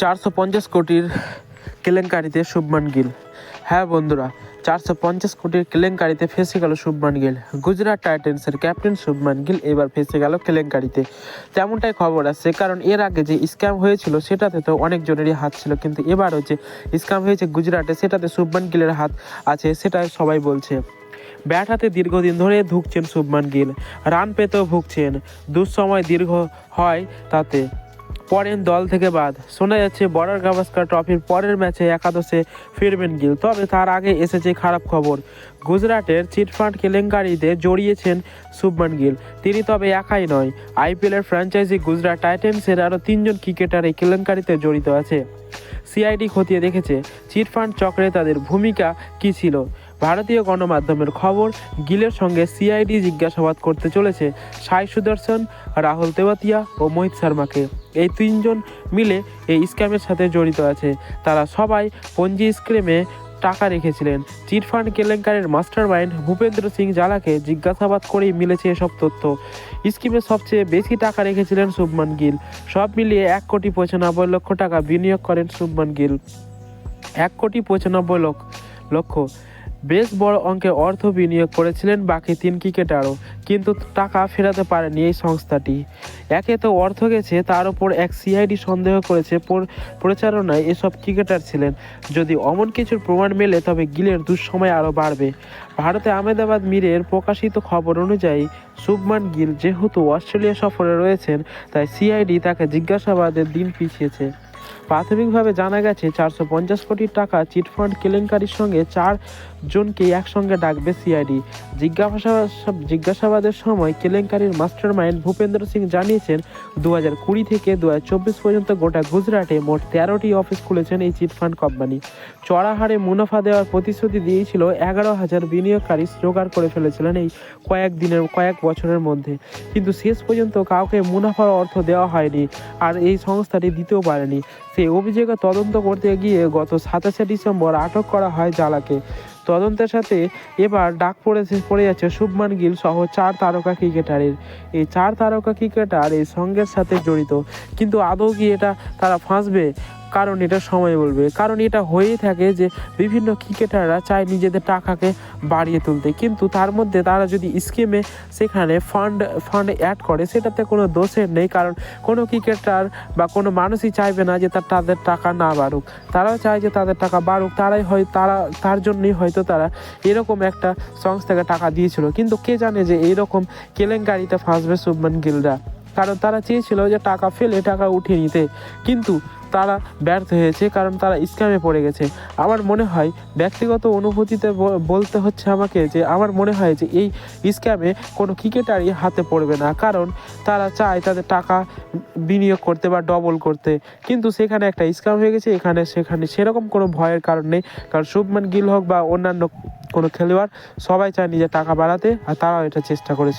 চারশো পঞ্চাশ কোটির কেলেঙ্কারিতে শুভমান গিল। হ্যাঁ বন্ধুরা, চারশো পঞ্চাশ কোটির কেলেঙ্কারিতে ফেসে গেল শুভমান গিল। গুজরাট টাইটেন্সের ক্যাপ্টেন শুভমান গিল এবার ফেসে গেল কেলেঙ্কারিতে। তেমনটাই খবর আছে কারণ এর আগে যে স্ক্যাম হয়েছিল সেটাতে তো অনেকজনেরই হাত ছিল, কিন্তু এবার হচ্ছে স্ক্যাম হয়েছে গুজরাটে সেটাতে শুভমান গিলের হাত আছে, সেটা সবাই বলছে। ব্যাট হাতে দীর্ঘদিন ধরে ধুকছেন শুভমান গিল, রান পেতেও ভুগছেন, দুঃসময় দীর্ঘ হয় তাতে। পরেন দল থেকে বাদ। শোনা যাচ্ছে, বর্ডার গাভাস্কার ট্রফির পরের ম্যাচে একাদশে ফিরবেন গিল, তবে তার আগে এসেছে খারাপ খবর। গুজরাটের চিটফান্ড কেলেঙ্কারিতে জড়িয়েছেন শুভমান গিল। তিনি তবে একাই নয় আইপিএলের ফ্র্যাঞ্চাইজি গুজরাট টাইটেন্সের আরও তিনজন ক্রিকেটার এই কেলেঙ্কারিতে জড়িত আছে। সিআইডি খতিয়ে দেখেছে, চিটফান্ড চক্রে তাদের ভূমিকা কী ছিল? ভারতীয় গণমাধ্যমের খবর, গিলের সঙ্গে সিআইডি জিজ্ঞাসাবাদ করতে চলেছে সাই সুদর্শন, রাহুল তেওয়াতিয়া ও মোহিত শর্মাকে। এই তিনজন মিলে এই স্ক্যামের সাথে জড়িত আছে। তারা সবাই পঞ্জি স্ক্যামে টাকা রেখেছিলেন। চিটফান্ড কেলেঙ্কারের মাস্টার মাইন্ড ভূপেন্দ্র সিং জালাকে জিজ্ঞাসাবাদ করেই মিলেছে এসব তথ্য। স্কিমে সবচেয়ে বেশি টাকা রেখেছিলেন শুভমান গিল। সব মিলিয়ে এক কোটি পঁচানব্বই লক্ষ টাকা বিনিয়োগ করেন শুভমান গিল। এক কোটি পঁচানব্বই লক্ষ লক্ষ। বেশ বড় অঙ্কের অর্থ বিনিয়োগ করেছিলেন বাকি তিন ক্রিকেটারও, কিন্তু টাকা ফেরাতে পারেনি এই সংস্থাটি। একে তো অর্থ গেছে, তার উপর এক সিআইডি সন্দেহ করেছে পর- প্রচারণায় এসব ক্রিকেটার ছিলেন। যদি অমন কিছুর প্রমাণ মেলে, তবে গিলের দুঃসময় আরও বাড়বে। ভারতে আহমেদাবাদ মিরের প্রকাশিত খবর অনুযায়ী, শুভমান গিল যেহেতু অস্ট্রেলিয়া সফরে রয়েছেন, তাই সিআইডি তাকে জিজ্ঞাসাবাদের দিন পিছিয়েছে। প্রাথমিকভাবে জানা গেছে চারশো পঞ্চাশ কোটি টাকা চিটফান্ড কেলেঙ্কারির সঙ্গে চার জনকে একসঙ্গে ডাকবে সিআইডি। জিজ্ঞাসাবাদ জিজ্ঞাসাবাদের সময় কেলেঙ্কারির মাস্টার মাইন্ড ভূপেন্দ্র সিং জানিয়েছেন দু হাজার কুড়ি থেকে দু হাজার চব্বিশ পর্যন্ত গোটা গুজরাটে মোট তেরোটি অফিস খুলেছেন এই চিটফান্ড কোম্পানি। চড়া হারে মুনাফা দেওয়ার প্রতিশ্রুতি দিয়েছিল এগারো হাজার বিনিয়োগকারী জোগাড় করে ফেলেছিলেন এই কয়েক দিনের কয়েক বছরের মধ্যে। কিন্তু শেষ পর্যন্ত কাউকে মুনাফার অর্থ দেওয়া হয়নি, আর এই সংস্থাটি দিতেও পারেনি সেই অভিযোগে তদন্ত করতে গিয়ে গত সাতাশে ডিসেম্বর আটক করা হয় জালাকে। তদন্তের সাথে এবার ডাক পড়েছে, পড়ে যাচ্ছে শুভমান গিল সহ চার তারকা ক্রিকেটারের। এই চার তারকা ক্রিকেটার এই সঙ্গের সাথে জড়িত। কিন্তু আদৌ কি এটা তারা ফাঁসবে? কারণ এটা সময় বলবে। কারণ এটা হয়েই থাকে যে বিভিন্ন ক্রিকেটাররা চায় নিজেদের টাকাকে বাড়িয়ে তুলতে। কিন্তু তার মধ্যে তারা যদি স্কিমে সেখানে ফান্ড ফান্ড অ্যাড করে, সেটাতে কোনো দোষের নেই। কারণ কোনো ক্রিকেটার বা কোনো মানুষই চাইবে না যে তার, তাদের টাকা না বাড়ুক। তারাও চায় যে তাদের টাকা বাড়ুক। তারাই হয়, তারা, তার জন্যই হয়তো তারা এরকম একটা সংস্থাকে টাকা দিয়েছিল। কিন্তু কে জানে যে এইরকম কেলেঙ্কারিতে ফাঁসবে শুভমান গিলরা কারণ তারা চেয়েছিল যে টাকা ফেলে টাকা উঠিয়ে নিতে। কিন্তু তারা ব্যর্থ হয়েছে কারণ তারা স্ক্যামে পড়ে গেছে। আমার মনে হয় ব্যক্তিগত অনুভূতিতে বলতে হচ্ছে আমাকে যে, আমার মনে হয় যে এই স্ক্যামে কোনো ক্রিকেটারই হাতে পড়বে না। কারণ তারা চায় তাদের টাকা বিনিয়োগ করতে বা ডবল করতে। কিন্তু সেখানে একটা স্ক্যাম হয়ে গেছে, এখানে সেখানে সেরকম কোনো ভয়ের কারণ নেই। কারণ শুভমান গিল হোক বা অন্যান্য কোনো খেলোয়াড়, সবাই চায় নিজের টাকা বাড়াতে, আর তারাও এটা চেষ্টা করেছে।